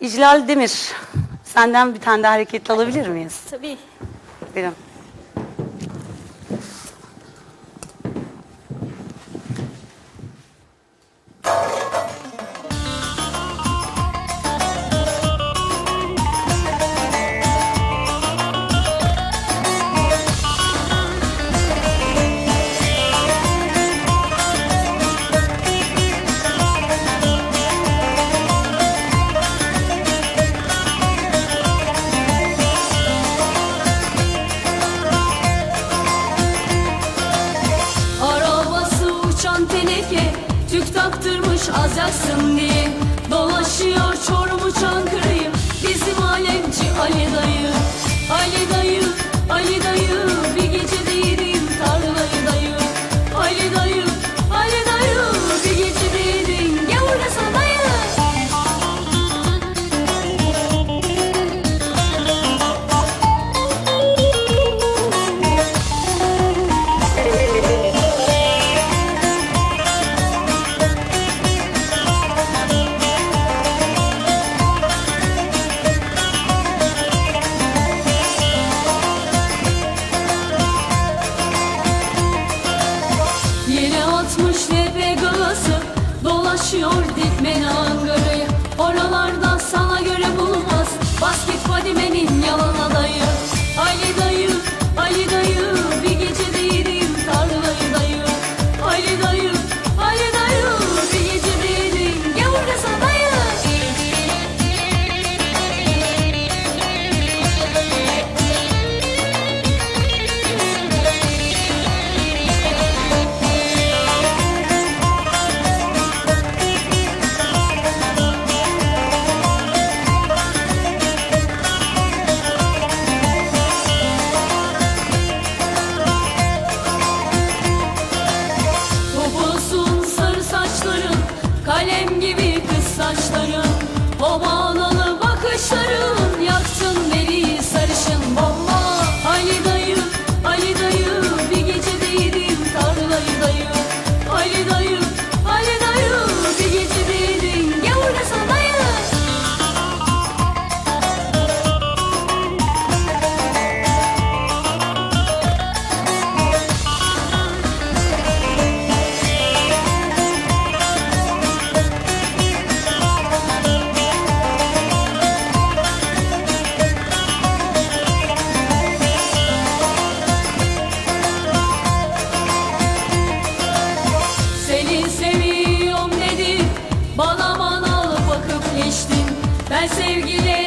İclal Demir, senden bir tane de hareketli alabilir miyiz? Tabii. Buyurun. Leke tük taktırmış az yaksın diye. Dolaşıyor Çorum'u Çankırı'yı. Bizim alemci Ali dayı. Taşıyor dikmen Ankara'yı. Oralarda sana göre bulunmaz. Basket Fadime'nin yalan adayı. whoa. Ben sevgili